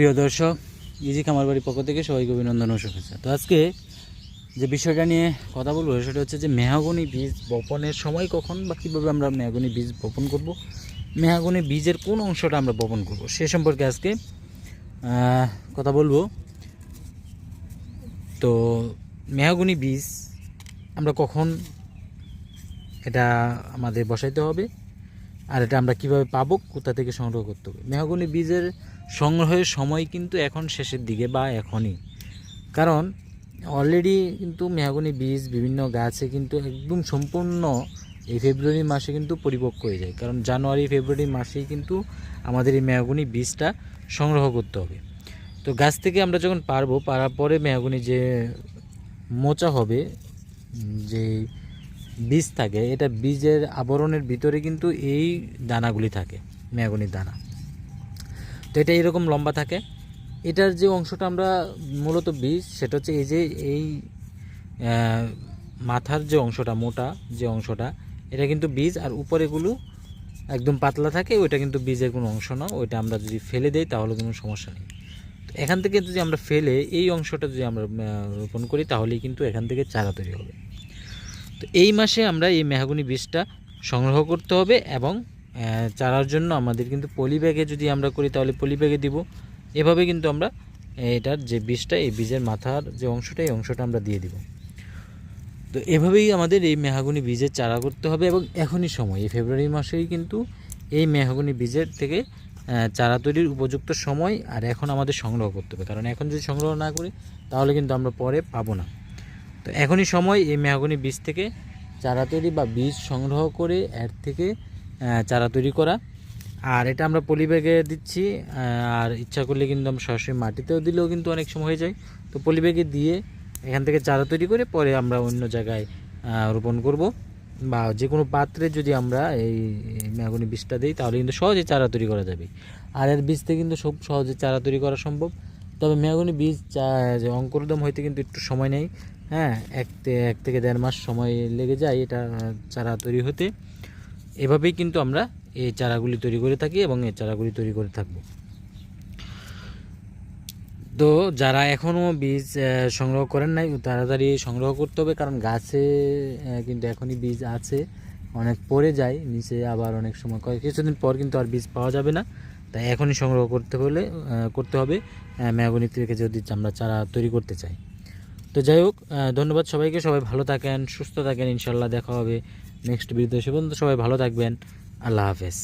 প্রিয় দর্শক, ইজি কামার বাড়ির পক্ষ থেকে সবাইকে অভিনন্দন ও শুভেচ্ছা। তো আজকে যে বিষয়টা নিয়ে কথা বলব, সেটা হচ্ছে যে মেহাগনি বীজ বপনের সময় কখন বা কীভাবে আমরা মেহাগনি বীজ বপন করব, মেহাগনি বীজের কোন অংশটা আমরা বপন করব, সে সম্পর্কে আজকে কথা বলব। তো মেহাগনি বীজ আমরা কখন, এটা আমাদের বসাইতে হবে। আর এটা আমরা কীভাবে পাবো, কোথা থেকে সংগ্রহ করতে হবে? মেহগনি বীজের সংগ্রহের সময় কিন্তু এখন শেষের দিকে বা এখনই। কারণ অলরেডি কিন্তু মেহগনি বীজ, বিভিন্ন গাছে কিন্তু একদম সম্পূর্ণ এই ফেব্রুয়ারি মাসে কিন্তু পরিপক্ক হয়ে যায়। কারণ জানুয়ারি, ফেব্রুয়ারি মাসেই কিন্তু আমাদের এই মেহগনি বীজটা সংগ্রহ করতে হবে। তো গাছ থেকে আমরা যখন পারব, পারার পরে মেহগনি যে মোচা হবে যে বীজ থাকে, এটা বীজের আবরণের ভিতরে কিন্তু এই দানাগুলি থাকে, মেয়াগুনির দানা। তো এটা এরকম লম্বা থাকে। এটার যে অংশটা আমরা মূলত বীজ, সেটা হচ্ছে এই যে এই মাথার যে অংশটা, মোটা যে অংশটা, এটা কিন্তু বীজ, আর উপরেগুলো একদম পাতলা থাকে, ওইটা কিন্তু বীজের কোনো অংশ না, ওইটা আমরা যদি ফেলে দেই তাহলে কোনো সমস্যা নেই। তো এখান থেকে যদি আমরা ফেলে এই অংশটা যদি আমরা রোপণ করি তাহলেই কিন্তু এখান থেকে চারা তৈরি হবে। তো এই মাসে আমরা এই মেহাগুনি বীজটা সংগ্রহ করতে হবে এবং চারার জন্য আমাদের কিন্তু পলি ব্যাগে যদি আমরা করি তাহলে পলি ব্যাগে দিব। এভাবে কিন্তু আমরা এটার যে বীজটা, এই বীজের মাথার যে অংশটা, এই অংশটা আমরা দিয়ে দিব। তো এভাবেই আমাদের এই মেহাগুনি বীজের চারা করতে হবে এবং এখনই সময়। এই ফেব্রুয়ারি মাসেই কিন্তু এই মেহাগুনি বীজের থেকে চারা তৈরির উপযুক্ত সময় আর এখন আমাদের সংগ্রহ করতে হবে। কারণ এখন যদি সংগ্রহ না করি, তাহলে কিন্তু আমরা পরে পাবো না। তো এখনই সময় এই মেহাগনি বীজ থেকে চারা তৈরি বা বীজ সংগ্রহ করে এর থেকে চারা তৈরি করা। আর এটা আমরা পলি ব্যাগে দিচ্ছি আর ইচ্ছা করলে কিন্তু আমরা সরাসরি মাটিতেও দিলেও কিন্তু অনেক সময় হয়ে যায়। তো পলি ব্যাগে দিয়ে এখান থেকে চারা তৈরি করে পরে আমরা অন্য জায়গায় রোপণ করব। বা যে কোনো পাত্রে যদি আমরা এই মেহাগনি বীজটা দিই, তাহলে কিন্তু সহজে চারা তৈরি করা যাবে। আর এর বীজ থেকে কিন্তু সব সহজে চারা তৈরি করা সম্ভব। তবে মেহাগনি বীজ অঙ্কুরোদ্গম হইতে কিন্তু একটু সময় নেই হ্যাঁ এক এক থেকে দেড় মাস সময় লেগে যায় এটা চারা তৈরি হতে। এভাবেই কিন্তু আমরা এই চারাগুলি তৈরি করে থাকি এবং এই চারাগুলি তৈরি করে থাকব। তো যারা এখনও বীজ সংগ্রহ করেন নাই, তাড়াতাড়ি সংগ্রহ করতে হবে, কারণ গাছে কিন্তু এখনই বীজ আছে, অনেক পড়ে যায়, নিচে আবার অনেক সময়, কয়েক কিছুদিন পর কিন্তু আর বীজ পাওয়া যাবে না। তাই এখনই সংগ্রহ করতে হলে করতে হবে। মেয়াগুনি থেকে যদি আমরা চারা তৈরি করতে চাই। তো যাই হোক ধন্যবাদ সবাইকে। সবাই ভালো থাকেন, সুস্থ থাকেন। ইনশাল্লাহ দেখা হবে নেক্সট ভিডিওতে সে পর্যন্ত সবাই ভালো থাকবেন। আল্লাহ হাফেজ।